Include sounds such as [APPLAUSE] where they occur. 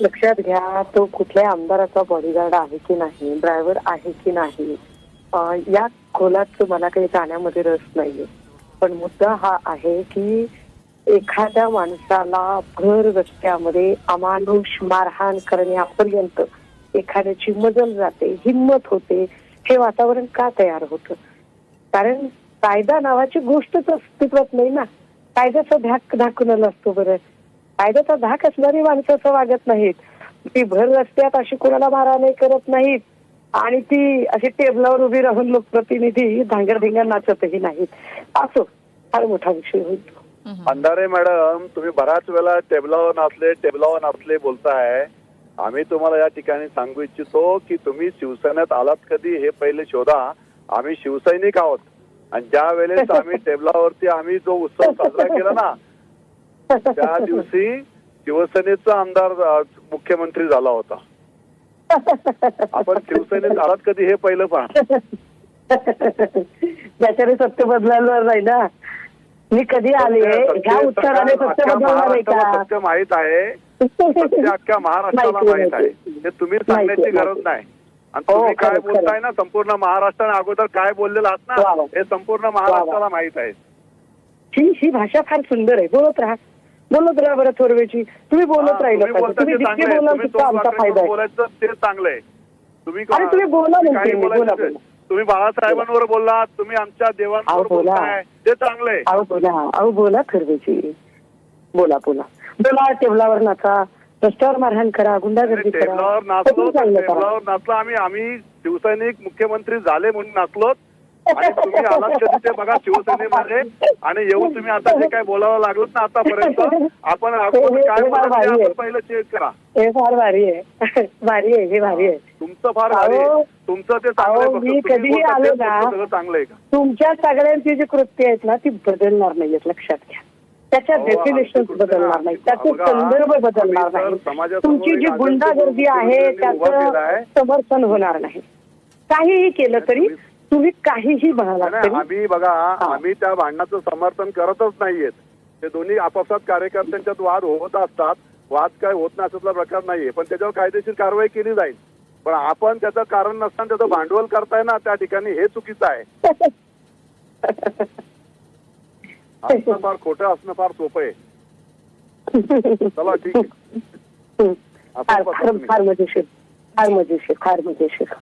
लक्षात घ्या तो कुठल्या आमदाराचा बॉडीगार्ड आहे की नाही ड्रायव्हर आहे की नाही या खोलात मला काही जाण्यामध्ये रस नाहीये. पण मुद्दा हा आहे की एखाद्या माणसाला भर रस्त्यामध्ये अमानुष मारहाण करण्यापर्यंत एखाद्याची मजल जाते हिंमत होते हे वातावरण का तयार होतं? कारण कायदा नावाची गोष्टच अस्तित्वात नाही ना. कायद्याचा धाक दाखवलेला असतो बरं. कायद्याचा धाक असणारी माणसं असं वागत नाहीत. ती भर रस्त्यात अशी कोणाला मारहाणी करत नाहीत. आणि ती अशी टेबलावर उभी राहून लोकप्रतिनिधी धांगरधिंगर नाचतही नाहीत. असो फार मोठा विषय होईल. अंधारे मॅडम तुम्ही बऱ्याच वेळा टेबलावर नाचले टेबलावर नाचले बोलताय. आम्ही तुम्हाला या ठिकाणी सांगू इच्छितो की तुम्ही शिवसेनेत आलात कधी हे पहिले शोधा. आम्ही शिवसैनिक आहोत. आणि ज्या वेळेस आम्ही [LAUGHS] टेबलावरती आम्ही जो उत्सव साजरा केला ना त्या दिवशी शिवसेनेचा आमदार मुख्यमंत्री झाला होता. आपण शिवसेनेत आलात कधी हे पहिलं पहा. ज्याच्याने सत्य बदलायला नाही ना. मी कधी आले ह्या उत्तराने सत्य बदलणार आहे महाराष्ट्राला का? सत्य माहीत आहे. सत्य अख्ख्या महाराष्ट्राला माहिती आहे. हे तुम्ही सांगण्याची गरज. नाही. आणि हो, तुम्ही काय खरं, बोलताय. ना संपूर्ण महाराष्ट्राने अगोदर काय बोललेलं आहात वा, ना. हे संपूर्ण महाराष्ट्राला माहीत आहे. ही ही भाषा फार सुंदर आहे. बोलत राहा. बोलत राहा बरं थोरवेची. तुम्ही बोलत राहिलं तुम्ही जितके. बोलाल तितका आमचा फायदा बोलायचं ते चांगलं आहे. तुम्ही अरे तुम्ही बोला म्हणते बोला. तुम्ही. बाळासाहेबांवर बोललात तुम्ही आमच्या देवांवर बोला. बोलताय. ते चांगलं आहे. अहो बोला. अहो बोला बोला बोला. बोला टेबलावर नाचा. रस्त्यावर मारहाण करा. गुंडागर्दी करा. टेबलावर नाचलो टेबलावर नाचलो. आम्ही आम्ही शिवसैनिक मुख्यमंत्री झाले म्हणून नाचलो. आणि तुम्ही आलात कधी ते बघा शिवसेनेमध्ये आणि येऊन तुम्ही आता जे काय बोलावं लागलं ना आतापर्यंत आपण अगोदर काय आपण पहिलं चेक करा. हे फार भारी आहे. [LAUGHS] भारी आहे हे भारी आहे. तुमचं फार भारी आहे. तुमचं ते चांगलं कधीही आलो ना. चांगलं आहे का? तुमच्या सगळ्यांची जी कृत्य आहेत ना ती बदलणार नाहीयेत लक्षात घ्या. त्याच्या डेफिनेशन बदलणार नाही त्याचे संदर्भ बदलणार नाही. तुमची जी गुंडागर्दी आहे. त्याचं समर्थन होणार नाही. काहीही केलं तरी तुम्ही काहीही तरी आम्ही बघा आम्ही त्या भांडणाचं समर्थन करतच नाहीयेत. ते दोन्ही आपापसात कार्यकर्त्यांच्यात वाद होत असतात. वाद काय होत नाही असातला प्रकार नाहीये. पण त्याच्यावर कायदेशीर कारवाई केली जाईल. पण आपण त्याचं कारण नसताना त्याचं भांडवल करताय ना त्या ठिकाणी हे चुकीचं आहे. असणं फार खोटं असणं फार सोपं आहे. चला ठीक आहे. फार मजेशीर. फार मजेशीर फार मजेशीर.